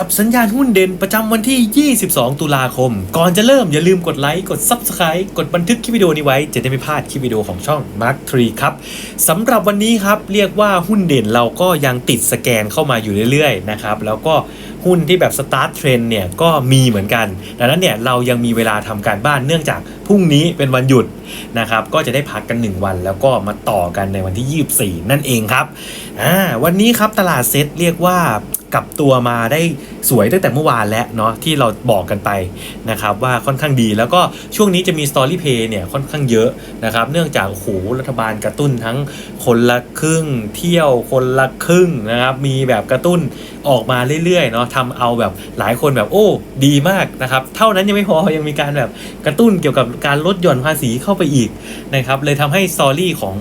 จับสัญญาณหุ้นเด่นประจำวันที่ 22 ตุลาคม ก่อนจะเริ่มอย่าลืมกดไลค์ กด Subscribe กดบันทึกคลิปวิดีโอนี้ไว้ จะได้ไม่พลาดคลิปวิดีโอของช่อง Mark 3ครับสำหรับวันนี้ครับเรียกว่าหุ้นเด่นเราก็ยังติดสแกนเข้ามาอยู่เรื่อยๆนะครับแล้วก็หุ้นที่แบบสตาร์ทเทรนเนี่ยก็มีเหมือนกัน ดังนั้นเนี่ยเรายังมีเวลาทำการบ้านเนื่องจากพรุ่งนี้เป็นวันหยุดนะครับก็จะได้พักกัน 1 วัน แล้วก็มาต่อกันในวันที่ 24 นั่นเองครับอ่าวันนี้ครับตลาดเซ็ตเรียกว่า กลับตัวมาได้สวยตั้งแต่เมื่อวานแล้วเนาะที่เราบอกกันไปนะครับว่าค่อนข้างดีแล้วก็ช่วงนี้จะมีสตอรี่เพย์เนี่ยค่อนข้างเยอะนะครับเนื่องจากโอ้โหรัฐบาลกระตุ้นทั้งคนละครึ่ง เที่ยวคนละครึ่งนะครับมีแบบกระตุ้นออกมาเรื่อยๆเนาะทำเอาแบบหลายคนแบบโอ้ดีมากนะครับเท่านั้นยังไม่พอยังมีการแบบกระตุ้นเกี่ยวกับการลดหย่อนภาษีเข้าไปอีกนะครับเลยทำให้สตอรี่ของ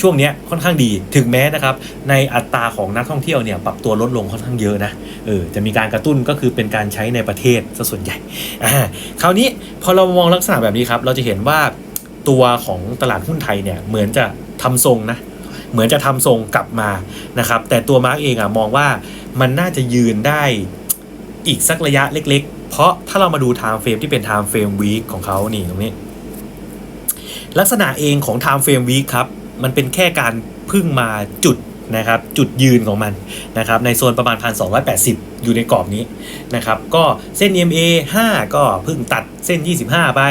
ช่วงนี้ค่อนข้างดีถึงแม้นะครับในอัตราของนักท่องเที่ยวเนี่ยปรับตัวลดลงค่อนข้างเยอะนะเออจะมีการกระตุ้นก็คือเป็นการใช้ในประเทศซะส่วนใหญ่อ่าคราวนี้พอเรามองลักษณะแบบนี้ครับเราจะเห็นว่าตัวของตลาดหุ้นไทยเนี่ยเหมือนจะทำทรงนะเหมือนจะทำทรงกลับมานะครับแต่ตัวมาร์กเองอะมองว่ามันน่าจะยืนได้อีกสักระยะเล็ก ๆ เพราะถ้าเรามาดู time frame ที่เป็น time frame week ของเขานี่ตรงนี้ ลักษณะเองของ time frame week ครับ มันเป็นแค่การพึ่งมาจุดนะครับจุดยืนของมันนะครับในโซนประมาณ 1,280 อยู่ในกรอบนี้นะครับก็เส้น EMA 5 ก็เพึ่งตัดเส้น 25 ไป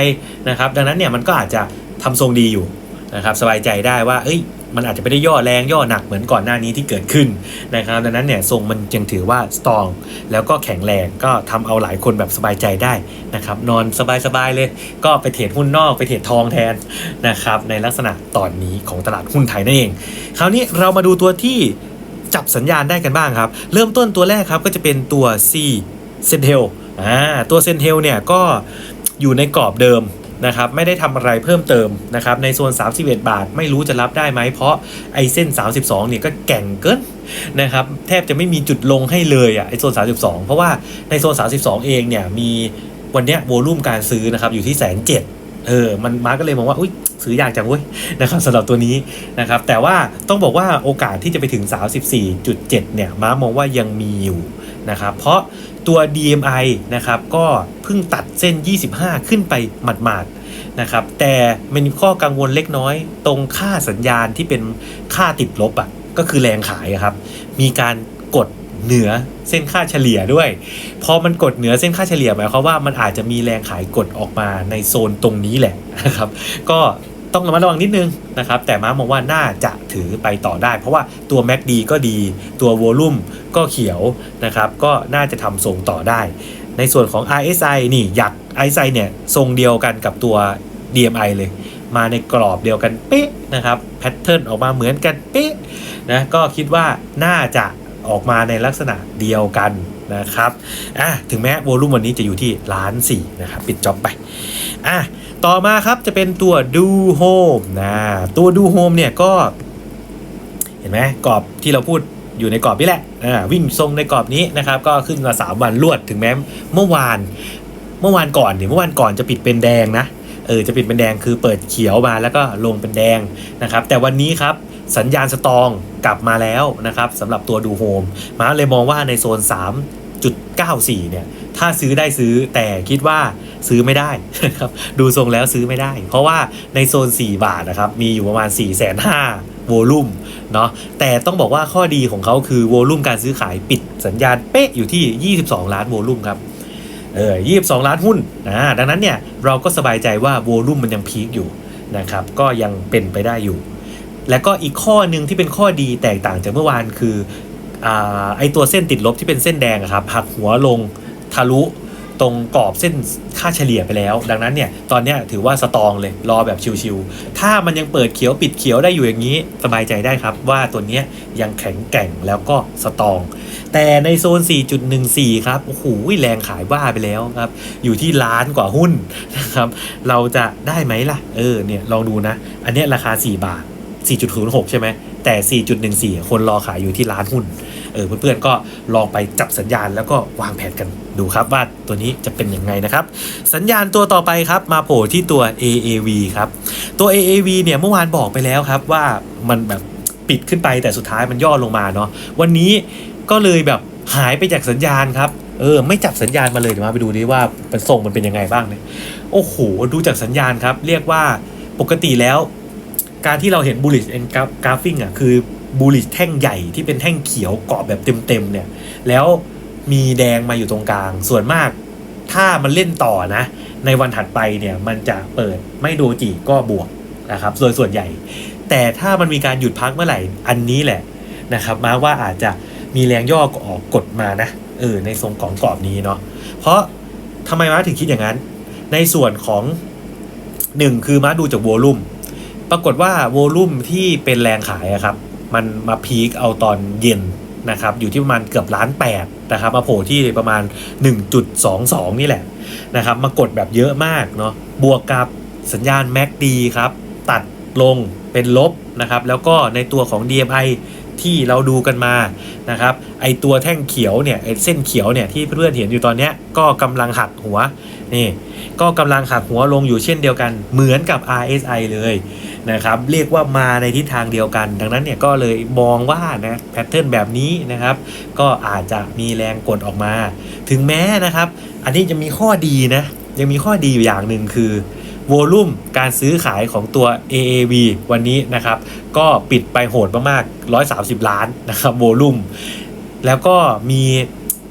นะครับดังนั้นเนี่ยมันก็อาจจะทำทรงดีอยู่นะครับสบายใจได้ว่าเอ้ย มันอาจจะไม่ได้ย่อแรงย่อหนักเหมือนก่อนหน้านี้ที่เกิดขึ้นนะครับ ดังนั้นเนี่ยทรงมันยังถือว่าสตรองแล้วก็แข็งแรงก็ทำเอาหลายคนแบบสบายใจได้นะครับ นอนสบายๆเลย ก็ไปเทรดหุ้นนอกไปเทรดทองแทนนะครับ ในลักษณะตอนนี้ของตลาดหุ้นไทยนั่นเอง คราวนี้เรามาดูตัวที่จับสัญญาณได้กันบ้างครับ เริ่มต้นตัวแรกครับก็จะเป็นตัว C เซนเทลอ่าตัวเซนเทลเนี่ยก็อยู่ในกรอบเดิม นะครับไม่ได้ทำอะไรเพิ่มเติมนะครับในโซน 31 บาท ไม่รู้จะรับได้ไหมเพราะไอเส้น 32เนี่ยก็แก่งเกินนะครับแทบจะไม่มีจุดลงให้เลยอะไอโซน 32 เพราะว่าในโซน 32 เองเนี่ยมีวันเนี้ยโวลุ่มการซื้อนะครับอยู่ที่แสนเจ็ดเออ มันมาก็เลยมองว่า อุ้ยซื้อยากจังเว้ยนะครับสำหรับตัวนี้นะครับ แต่ว่าต้องบอกว่าโอกาสที่จะไปถึง 34.7 เนี่ย ม้ามองว่ายังมีอยู่นะครับ เพราะ ตัว DMI นะครับก็เพิ่งตัดเส้น 25 ขึ้นไปหมาดๆนะครับแต่มันมีข้อกังวลเล็กน้อยตรงค่าสัญญาณที่เป็นค่าติดลบอะ่ะก็คือแรงขายครับ มีการกดเหนือเส้นค่าเฉลี่ยด้วย พอมันกดเหนือเส้นค่าเฉลี่ยหมายความว่ามันอาจจะมีแรงขายกดออกมาในโซนตรงนี้แหละนะครับ ก็ ต้องระมัดระวังนิดนึงนะครับ แต่ม้ามองว่าน่าจะถือไปต่อได้ เพราะว่าตัว MACD ก็ดี ตัวโวลุ่มก็เขียวนะครับ ก็น่าจะทำทรงต่อได้ ในส่วนของ RSI นี่อยาก RSI เนี่ยทรงเดียวกันกับตัว DMI เลย มาในกรอบเดียวกันเป๊ะนะครับแพทเทิร์นออกมาเหมือนกันเป๊ะนะก็คิดว่าน่าจะออกมาในลักษณะเดียวกันนะครับอะถึงแม้โวลุ่มวันนี้จะอยู่ที่ล้านสี่นะครับ ปิดจ็อบไป อะต่อมาครับจะเป็นตัวดูโฮมนะตัวดูโฮมเนี่ยก็ เห็นไหมกรอบที่เราพูดอยู่ในกรอบนี่แหละอ่าวิ่งทรงในกรอบนี้นะครับ ก็ขึ้นมา 3 วันรวดถึงแม้เมื่อวาน เมื่อวานก่อนเนี่ยเมื่อวานก่อนจะปิดเป็นแดงนะเออจะปิดเป็นแดงคือเปิดเขียวมาแล้วก็ลงเป็นแดงนะครับ แต่วันนี้ครับสัญญาณสตองกลับมาแล้วนะครับสำหรับตัวดูโฮมมาเลยมองว่าในโซน 3.94 เนี่ย ถ้าซื้อได้ซื้อแต่คิดว่าซื้อไม่ได้นะครับดูทรงแล้วซื้อไม่ได้ เพราะว่าในโซน 4 บาทนะครับมีอยู่ประมาณ 4 5 0 0 0โวลุ่มเนาะแต่ต้องบอกว่าข้อดีของเขาคือโวลุ่มการซื้อขายปิดสัญญาณเป๊ะอยู่ที่ 22 ล้านโวลุ่มครับเออ22 ล้านหุ้นอ่าดังนั้นเนี่ยเราก็สบายใจว่าโวลุ่มมันยังพีคอยู่นะครับก็ยังเป็นไปได้อยู่ แล้วก็อีกข้อหนึ่งที่เป็นข้อดีแตกต่างจากเมื่อวานคืออ่าไอตัวเส้นติดลบที่เป็นเส้นแดงครับหักหัวลง ทะลุตรงกรอบเส้นค่าเฉลี่ยไปแล้ว ดังนั้นเนี่ยตอนนี้ถือว่าสตองเลยรอแบบชิวๆถ้ามันยังเปิดเขียวปิดเขียวได้อยู่อย่างนี้ สบายใจได้ครับว่าตัวนี้ยังแข็งแกร่งแล้วก็สตอง แต่ในโซน 4.14 ครับโอ้โหแรงขายว่าไปแล้วครับ อยู่ที่ล้านกว่าหุ้นนะครับเราจะได้ไหมล่ะ เออเนี่ยลองดูนะ อันนี้ราคา 4 บาท 4.06 ใช่ไหมแต่ 4.14 คนรอขายอยู่ที่ล้านหุ้น เออเพื่อนๆก็ลองไปจับสัญญาณแล้วก็วางแผนกันดูครับว่าตัวนี้จะเป็นยังไงนะครับ สัญญาณตัวต่อไปครับมาโผล่ที่ตัว AAV ครับตัว AAV เนี่ยเมื่อวานบอกไปแล้วครับว่ามันแบบปิดขึ้นไปแต่สุดท้ายมันย่อลงมาเนาะวันนี้ก็เลยแบบหายไปจากสัญญาณครับเออไม่จับสัญญาณมาเลยเดี๋ยวมาไปดูดิว่าเป็นส่งมันเป็นยังไงบ้างเนี่ยโอ้โหดูจากสัญญาณครับ เรียกว่าปกติแล้ว การที่เราเห็น bullish and graphing อะคือ bullish แท่งใหญ่ที่เป็นแท่งเขียวเกาะแบบเต็มๆเนี่ย แล้วมีแดงมาอยู่ตรงกลาง ส่วนมากถ้ามันเล่นต่อนะ ในวันถัดไปเนี่ยมันจะเปิดไม่โดจิก็บวกนะครับส่วนส่วนใหญ่ แต่ถ้ามันมีการหยุดพักเมื่อไหร่อันนี้แหละนะครับมาว่าอาจจะมีแรงย่อออกกดมานะเออในทรงของกรอบนี้เนาะเพราะทำไมมาถึงคิดอย่างนั้น ในส่วนของหนึ่งคือมาดูจากโวลุ่มปรากฏว่าโวลุ่มที่เป็นแรงขายอะครับ มันมาพีคเอาตอนเย็นนะครับอยู่ที่ประมาณเกือบล้านแปดนะครับมาโผล่ที่ประมาณ 1.22 นี่แหละนะครับมากดแบบเยอะมากเนาะบวกกับสัญญาณแม็กดีครับ ตัดลงเป็นลบนะครับแล้วก็ในตัวของ DMI ที่เราดูกันมานะครับไอตัวแท่งเขียวเนี่ยไอเส้นเขียวเนี่ยที่เพื่อนๆเห็นอยู่ตอนนี้ก็กำลังหักหัวนี่ก็กำลังหักหัวลงอยู่เช่นเดียวกันเหมือนกับ RSI เลยนะครับเรียกว่ามาในทิศทางเดียวกัน ดังนั้นเนี่ยก็เลยมองว่านะแพทเทิร์นแบบนี้นะครับ ก็อาจจะมีแรงกดออกมา ถึงแม้นะครับ อันนี้จะมีข้อดีนะยังมีข้อดีอยู่อย่างหนึ่งคือ วอลุ่มการซื้อขายของตัว AAV วันนี้นะครับ ก็ปิดไปโหดมากๆ 130 ล้านนะครับวอลุ่มแล้วก็มี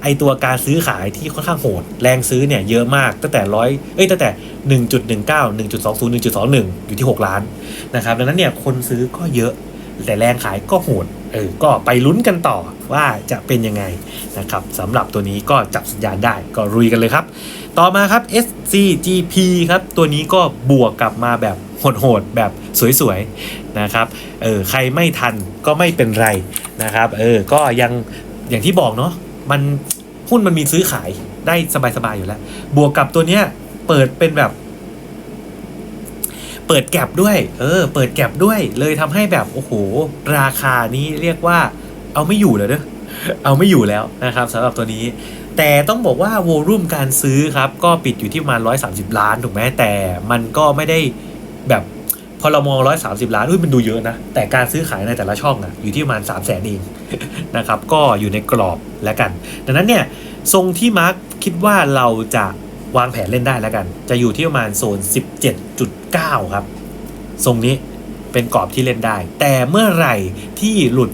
ไอตัวการซื้อขายที่ค่อนข้างโหด แรงซื้อเนี่ยเยอะมากตั้งแต่ร้อยเอ้ยตั้งแต่ 1.19 1.20 1.21 อยู่ที่ 6 ล้านนะครับดังนั้นเนี่ยคนซื้อก็เยอะ แต่แรงขายก็โหดเออก็ไปลุ้นกันต่อว่าจะเป็นยังไงนะครับสำหรับตัวนี้ก็จับสัญญาณได้ก็รุยกันเลยครับ ต่อมาครับ SCGP ครับ ตัวนี้ก็บวกกลับมาแบบโหดๆแบบสวยๆนะครับเออใครไม่ทันก็ไม่เป็นไรนะครับเออก็ยังอย่างที่บอกเนาะมันหุ้นมันมีซื้อขายได้สบายๆอยู่แล้ว บวกกับตัวเนี้ยเปิดเป็นแบบ เปิดแก็บด้วย เออ เปิดแก็บด้วย เลยทำให้แบบ โอ้โห ราคานี้เรียกว่า เอาไม่อยู่เลยเนอะเอาไม่อยู่แล้วนะครับสำหรับตัวนี้ แต่ต้องบอกว่าโวลุ่มการซื้อครับ ก็ปิดอยู่ที่ประมาณ 130 ล้านถูกไหมแต่มันก็ไม่ได้แบบพอเรามอง130ล้านอุ้ยมันดูเยอะนะ แต่การซื้อขายในแต่ละช่องอะอยู่ที่ประมาณ3 0 0แสนเองนะครับ ก็อยู่ในกรอบแล้วกัน ดังนั้นเนี่ย ทรงที่มาร์คคิดว่าเราจะวางแผนเล่นได้แล้วกัน จะอยู่ที่ประมาณโซน 9 ครับ ทรงนี้เป็นกรอบที่เล่นได้ แต่เมื่อไหร่ที่หลุด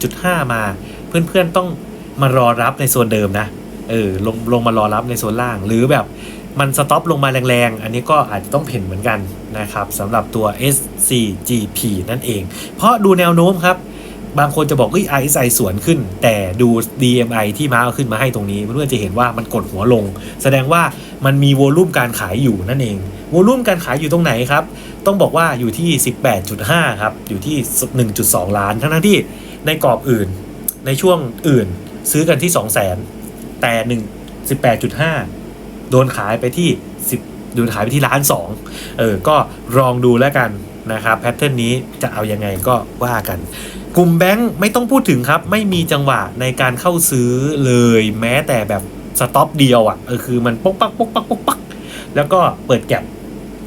17.5 มา เพื่อนๆต้องมารอรับในโซนเดิมนะ เออลงลงมารอรับในโซนล่าง หรือแบบมันสต็อปลงมาแรงๆ อันนี้ก็อาจจะต้องเห็นเหมือนกันนะครับสำหรับตัว SCGP นั่นเอง เพราะดูแนวโน้มครับ บางคนจะบอกเอ้ย RSI สวนขึ้น แต่ดู DMI ที่มาเอาขึ้นมาให้ตรงนี้เพื่อนๆจะเห็นว่ามันกดหัวลง แสดงว่ามันมีโวลุ่มการขายอยู่นั่นเองโวลุ่มการขายอยู่ตรงไหนครับ ต้องบอกว่าอยู่ที่ 18.5 ครับ อยู่ที่ 1.2 ล้าน ทั้งๆที่ในกรอบอื่น ในช่วงอื่นซื้อกันที่ 2 0 0 0 0 0 แต่ 1 18.5 โดนขายไปที่ 10 โดนขายไปที่ล้านสองเออ ก็ลองดูแล้วกันนะครับแพทเทิร์นนี้จะเอายังไงก็ว่ากัน กลุ่มแบงค์ไม่ต้องพูดถึงครับ ไม่มีจังหวะในการเข้าซื้อเลยแม้แต่แบบสต็อปเดียวอะเออคือมันป๊กปักป๊กปักป๊กปักแล้วก็เปิดแก็บ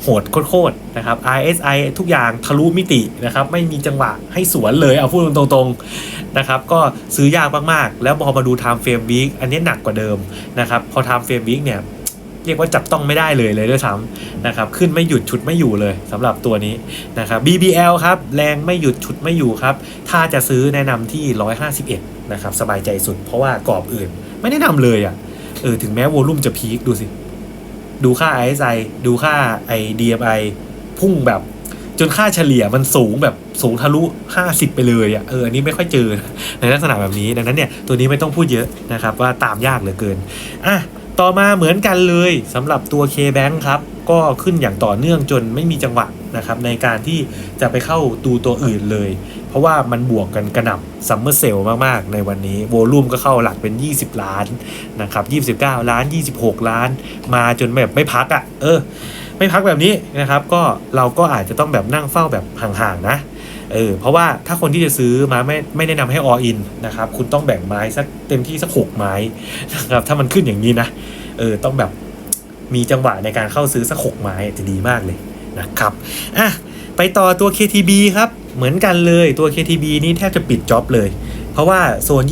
โหดโคตรๆนะครับ RSI ทุกอย่างทะลุมิตินะครับ ไม่มีจังหวะให้สวนเลยเอาพูดตรงๆนะครับ ก็ซื้อยากมากๆ แล้วพอมาดู time frame week อันนี้หนักกว่าเดิมนะครับ พอ time frame week เนี่ย เรียกว่าจับต้องไม่ได้เลยเลยด้วยซ้ำนะครับขึ้นไม่หยุดชุดไม่อยู่เลยสำหรับตัวนี้นะครับ BBL ครับแรงไม่หยุดชุดไม่อยู่ครับ ถ้าจะซื้อแนะนำที่ 151นะครับสบายใจสุด เพราะว่ากรอบอื่น ไม่แนะนำเลยอะ่ะเออถึงแม้วอลุ่มจะพีคดูสิ ดูค่า RSI ดูค่าไอ DMI พุ่งแบบจนค่าเฉลี่ยมันสูงแบบสูงทะลุ 50 ไปเลยอะ่ะเอออันนี้ไม่ค่อยเจอในลักษณะแบบนี้ ดังนั้นเนี่ยตัวนี้ไม่ต้องพูดเยอะนะครับว่าตามยากเหลือเกินอะ ต่อมาเหมือนกันเลยสำหรับตัว K-Bank ครับก็ขึ้นอย่างต่อเนื่องจนไม่มีจังหวะนะครับในการที่จะไปเข้าดูตัวอื่นเลย เพราะว่ามันบวกกันกระหน่ำซัมเมอร์เซลมาก ๆ ในวันนี้ โวลูมก็เข้าหลักเป็น 20 ล้านนะครับ29 ล้าน 26 ล้าน มาจนแบบไม่พักอะ่ะ เออ ไม่พักแบบนี้นะครับ ก็เราก็อาจจะต้องแบบนั่งเฝ้าแบบห่าง ๆ นะ เออเพราะว่าถ้าคนที่จะซื้อมาไม่ไม่แนะนำให้ all in นะครับ คุณต้องแบ่งไม้สักเต็มที่สักหกไม้นะครับถ้ามันขึ้นอย่างนี้นะเออต้องแบบมีจังหวะในการเข้าซื้อสักหกไม้จะดีมากเลยนะครับอะไปต่อตัว KTB ครับเหมือนกันเลยตัว KTB นี่แทบจะปิดจ็อบเลย เพราะว่าโซน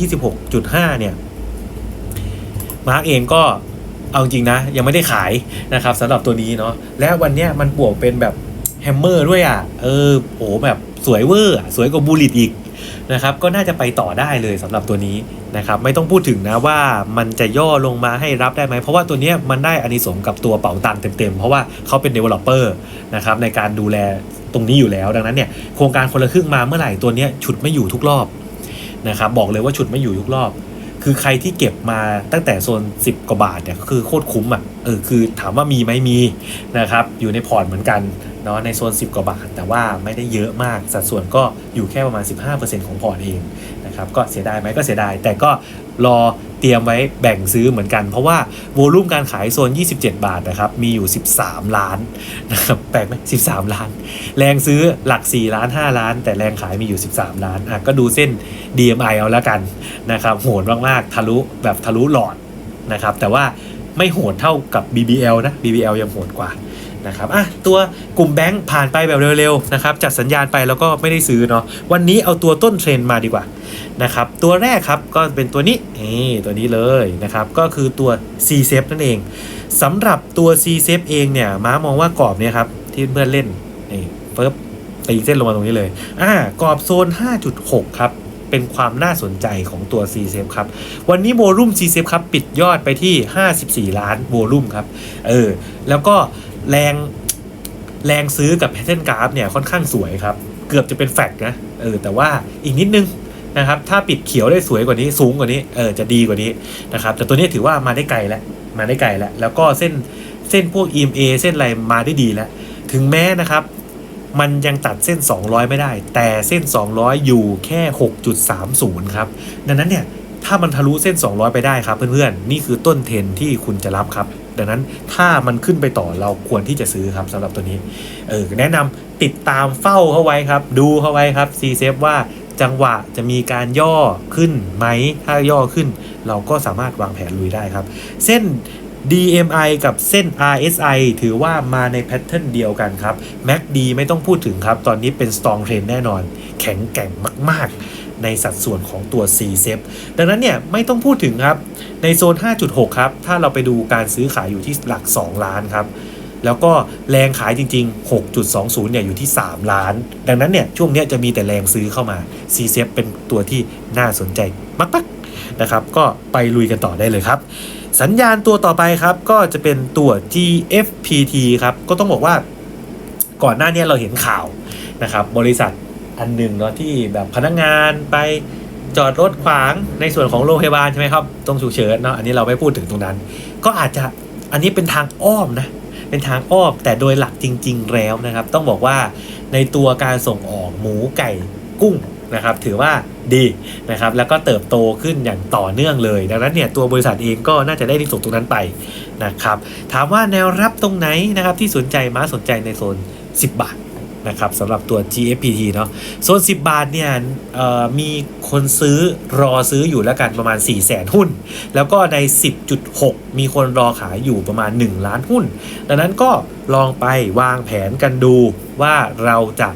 26.5 เนี่ยมาร์กเองก็เอาจริงนะ ยังไม่ได้ขายนะครับสำหรับตัวนี้เนาะและวันเนี้ยมันบวกเป็นแบบ แฮมเมอร์ด้วยอะ เออโหแบบสวยเวอร์สวยกว่าบูลิตอีกนะครับ ก็น่าจะไปต่อได้เลยสำหรับตัวนี้นะครับ ไม่ต้องพูดถึงนะว่ามันจะย่อลงมาให้รับได้ไหม เพราะว่าตัวนี้มันได้อานิสงส์กับตัวเป๋าตังค์เต็มๆ เพราะว่าเขาเป็น developer นะครับในการดูแลตรงนี้อยู่แล้ว ดังนั้นเนี่ยโครงการคนละครึ่งมาเมื่อไหร่ตัวนี้ฉุดไม่อยู่ทุกรอบนะครับบอกเลยว่าฉุดไม่อยู่ทุกรอบ คือใครที่เก็บมาตั้งแต่โซน 10 กว่าบาทเนี่ยก็คือโคตรคุ้มอะเออคือถามว่ามีไหมมีนะครับอยู่ในพอร์ตเหมือนกันเนาะในโซน 10 กว่าบาท แต่ว่าไม่ได้เยอะมากสัดส่วนก็อยู่แค่ประมาณ 15%ของพอร์ตเองนะครับก็เสียดายไหมก็เสียดายแต่ก็รอ เตรียมไว้แบ่งซื้อเหมือนกัน เพราะว่าโวลุ่มการขายโซน 27 บาทนะครับ มีอยู่ 13 ล้านนะครับแปลกไหม13 ล้าน แรงซื้อหลัก 4 ล้าน 5 ล้าน แต่แรงขายมีอยู่ 13 ล้านอะก็ดูเส้น DMI เอาแล้วกันนะครับโหดมากๆ ทะลุแบบทะลุหลอดนะครับแต่ว่าไม่โหดเท่ากับ BBL นะ BBL ยังโหดกว่า นะครับอะตัวกลุ่มแบงค์ผ่านไปแบบเร็วๆนะครับจัดสัญญาณไปแล้วก็ไม่ได้ซื้อเนาะวันนี้เอาตัวต้นเทรนมาดีกว่านะครับตัวแรกครับก็เป็นตัวนี้นี่ตัวนี้เลยนะครับก็คือตัว C s a f e นั่นเองสำหรับตัว C s a f e เองเนี่ยม้ามองว่ากรอบเนี่ยครับที่เพื่อนเล่นนี่เฟิบตีเส้นลงมาตรงนี้เลยอ่ากรอบโซน 5.6 ครับเป็นความน่าสนใจของตัว c s a f e ครับ วันนี้โวลุ่ม c s a f e ครับ ปิดยอดไปที่ 54 ล้านโวลุ่มครับ เออ แล้วก็ แรงแรงซื้อกับ Pattern Graph เนี่ยค่อนข้างสวยครับ เกือบจะเป็นแฟกนะเออแต่ว่าอีกนิดนึงนะครับถ้าปิดเขียวได้สวยกว่านี้สูงกว่านี้เออจะดีกว่านี้นะครับแต่ตัวนี้ถือว่ามาได้ไกลแล้วมาได้ไกลแล้ว แล้วก็เส้นเส้นพวก EMA เส้นอะไรมาได้ดีแล้ว ถึงแม้นะครับ มันยังตัดเส้น 200 ไม่ได้ แต่เส้น 200 อยู่แค่ 6.30 ครับ ดังนั้นเนี่ยถ้ามันทะลุเส้น 200 ไปได้ครับเพื่อนๆ นี่คือต้นเทนที่คุณจะรับครับ ดังนั้นถ้ามันขึ้นไปต่อเราควรที่จะซื้อครับสำหรับตัวนี้เออแนะนำติดตามเฝ้าเข้าไว้ครับ ดูเข้าไว้ครับ c s a f ว่าจังหวะจะมีการย่อขึ้นไหม ถ้าย่อขึ้น เราก็สามารถวางแผนลุยได้ครับ เส้น DMI กับเส้น RSI ถือว่ามาในแพทเทิร์นเดียวกันครับ MACD ไม่ต้องพูดถึงครับ ตอนนี้เป็น strong trend แน่นอน แข็งแกร่งมาก ๆ ในสัดส่วนของตัว C s e p ดังนั้นเนี่ยไม่ต้องพูดถึงครับ ในโซน 5.6 ครับ ถ้าเราไปดูการซื้อขายอยู่ที่หลัก 2 ล้านครับ แล้วก็แรงขายจริง ๆ 6.20 เนี่ยอยู่ที่ 3 ล้าน ดังนั้นเนี่ยช่วงนี้จะมีแต่แรงซื้อเข้ามา C s e p เป็นตัวที่น่าสนใจมากๆนะครับ ก็ไปลุยกันต่อได้เลยครับสัญญาณตัวต่อไปครับก็จะเป็นตัว GFPT ครับ ก็ต้องบอกว่าก่อนหน้านี้เราเห็นข่าวนะครับบริษัท อันหนึ่งเนาะที่แบบพนักงานไปจอดรถขวางในส่วนของโรงพยาบาลใช่ไหมครับตรงฉุกเฉินเนาะอันนี้เราไม่พูดถึงตรงนั้น ก็อาจจะอันนี้เป็นทางอ้อมนะเป็นทางอ้อมแต่โดยหลักจริง ๆ แล้วนะครับ ต้องบอกว่าในตัวการส่งออกหมูไก่กุ้งนะครับ ถือว่าดีนะครับ แล้วก็เติบโตขึ้นอย่างต่อเนื่องเลย ดังนั้นเนี่ยตัวบริษัทเองก็น่าจะได้ที่สุดตรงนั้นไปนะครับ ถามว่าแนวรับตรงไหนนะครับที่สนใจม้าสนใจในโซน 10 บาท นะครับสำหรับตัว GFPT เนาะโซน 10 บาทเนี่ยมีคนซื้อรอซื้ออยู่แล้วกันประมาณ 4 0 0แสนหุ้น แล้วก็ใน 10.6 มีคนรอขายอยู่ประมาณ 1 ล้านหุ้น ดังนั้นก็ลองไปวางแผนกันดูว่าเราจะ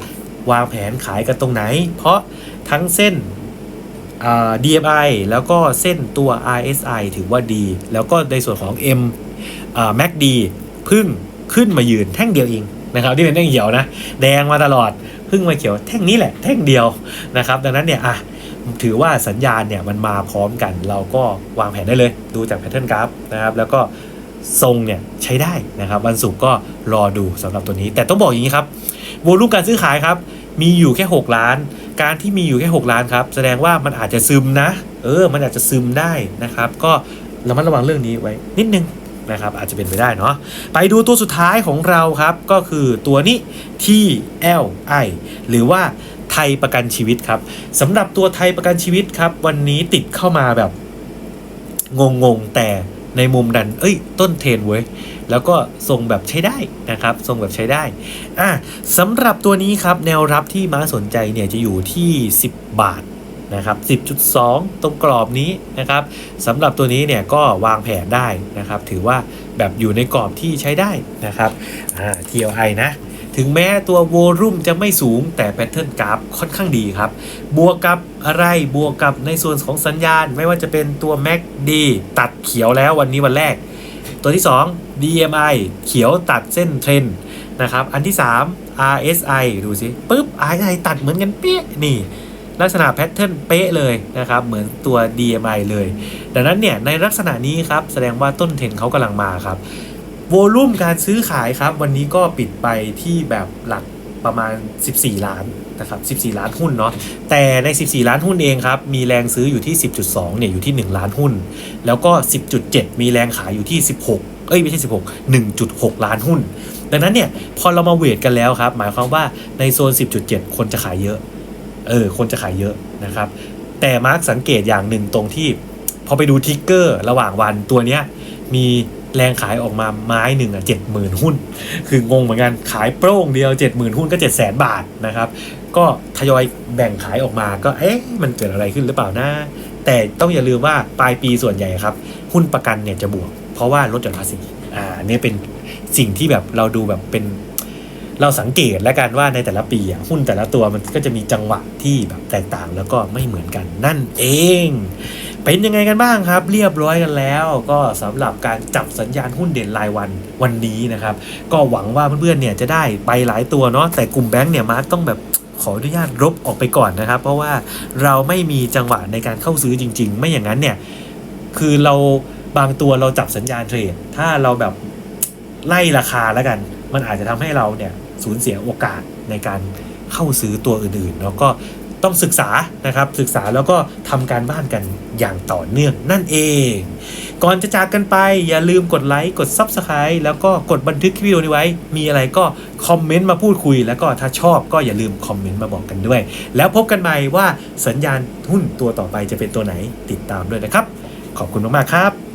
วางแผนขายกันตรงไหน เพราะทั้งเส้น DMI แล้วก็เส้นตัว RSI ถือว่าดี แล้วก็ในส่วนของ M MACD พึ่งขึ้นมายืนแท่งเดียวเอง นะครับที่เป็นแท่งเขียวนะแดงมาตลอดเพึ่งมาเขียวแท่งนี้แหละแท่งเดียวนะครับ ดังนั้นเนี่ยอะถือว่าสัญญาณเนี่ยมันมาพร้อมกัน เราก็วางแผนได้เลย ดูจากแพทเทิร์นกราฟนะครับแล้วก็ทรงเนี่ยใช้ได้นะครับ วันศุกร์ก็รอดูสำหรับตัวนี้ แต่ต้องบอกอย่างนี้ครับวอลุ่มการซื้อขายครับ มีอยู่แค่ 6 ล้าน การที่มีอยู่แค่ 6 ล้านครับแสดงว่ามันอาจจะซึมนะ เออ มันอาจจะซึมได้นะครับ ก็ระมัดระวังเรื่องนี้ไว้นิดนึง นะครับอาจจะเป็นไปได้เนาะไปดูตัวสุดท้ายของเราครับ ก็คือตัวนี้ TLI หรือว่าไทยประกันชีวิตครับสำหรับตัวไทยประกันชีวิตครับ วันนี้ติดเข้ามาแบบงงๆแต่ในมุมดันเอ้ย ต้นเทนเว้ย แล้วก็ทรงแบบใช้ได้นะครับ ทรงแบบใช้ได้ อะสำหรับตัวนี้ครับ แนวรับที่ม้าสนใจเนี่ยจะอยู่ที่ 10 บาท นะครับ10.2 ตรงกรอบนี้นะครับสำหรับตัวนี้เนี่ยก็วางแผนได้นะครับ ถือว่าแบบอยู่ในกรอบที่ใช้ได้นะครับอ่า TLI นะ ถึงแม้ตัวโวลุ่มจะไม่สูงแต่แพทเทิร์นกราฟค่อนข้างดีครับ บวกกับอะไรบวกกับในส่วนของสัญญาณ ไม่ว่าจะเป็นตัว MACD ตัดเขียวแล้ววันนี้วันแรก ตัวที่ 2 DMI เขียวตัดเส้นเทรนนะครับ อันที่ 3 RSI ดูสิปุ๊บ RSI ตัดเหมือนกันเป๊ะนี่ ลักษณะแพทเทิร์นเป๊ะเลยนะครับ เหมือนตัว DMI เลย ดังนั้นเนี่ยในลักษณะนี้ครับแสดงว่าต้นเทรนเขากำลังมาครับโวลุ่มการซื้อขายครับ วันนี้ก็ปิดไปที่แบบหลักประมาณ 14 ล้านนะครับ14 ล้านหุ้นเนาะ แต่ใน 14 ล้านหุ้นเองครับ มีแรงซื้ออยู่ที่ 10.2 เนี่ย อยู่ที่ 1 ล้านหุ้น แล้วก็ 10.7 มีแรงขายอยู่ที่ 16 เอ้ย ไม่ใช่ 16 1.6 ล้านหุ้น ดังนั้นเนี่ย พอเรามาเวทกันแล้วครับ หมายความว่าในโซน 10.7 คนจะขายเยอะ เออคนจะขายเยอะนะครับ แต่มาร์กสังเกตอย่างหนึ่งตรงที่ พอไปดูทิกเกอร์ระหว่างวันตัวเนี้ยมีแรงขายออกมาไม้หนึ่งอะเจ็ดหมื่นหุ้น คืองงเหมือนกันขายโปร่งเดียวเจ็ดหมื่นหุ้นก็เจ็ดแสนบาทนะครับ ก็ทยอยแบ่งขายออกมาก็เอ๊ะมันเกิดอะไรขึ้นหรือเปล่านะ แต่ต้องอย่าลืมว่าปลายปีส่วนใหญ่ครับ หุ้นประกันเนี่ยจะบวก เพราะว่าลดหย่อนภาษีอ่าเนี่ยเป็นสิ่งที่แบบเราดูแบบเป็น เราสังเกตแล้วกันว่าในแต่ละปีอะหุ้นแต่ละตัวมันก็จะมีจังหวะที่แบบแตกต่างแล้วก็ไม่เหมือนกันนั่นเอง เป็นยังไงกันบ้างครับ เรียบร้อยกันแล้ว ก็สำหรับการจับสัญญาณหุ้นเด่นรายวันวันนี้นะครับ ก็หวังว่าเพื่อนๆเนี่ยจะได้ไปหลายตัวเนาะแต่กลุ่มแบงค์เนี่ยมาร์คต้องแบบขออนุญาตลบออกไปก่อนนะครับ เพราะว่าเราไม่มีจังหวะในการเข้าซื้อจริง ๆ ไม่อย่างนั้นเนี่ยคือเราบางตัวเราจับสัญญาณเทรดถ้าเราแบบไล่ราคาแล้วกัน มันอาจจะทำให้เราเนี่ยสูญเสียโอกาสในการเข้าซื้อตัวอื่นๆแล้วก็ต้องศึกษานะครับศึกษาแล้วก็ทำการบ้านกันอย่างต่อเนื่องนั่นเอง ก่อนจะจากกันไปอย่าลืมกดไลค์กด Subscribe แล้วก็กดบันทึกคลิปวิดีโอนี้ไว้ มีอะไรก็คอมเมนต์มาพูดคุย แล้วก็ถ้าชอบก็อย่าลืมคอมเมนต์มาบอกกันด้วย แล้วพบกันใหม่ว่าสัญญาณหุ้นตัวต่อไปจะเป็นตัวไหนติดตามด้วยนะครับ ขอบคุณมากๆครับ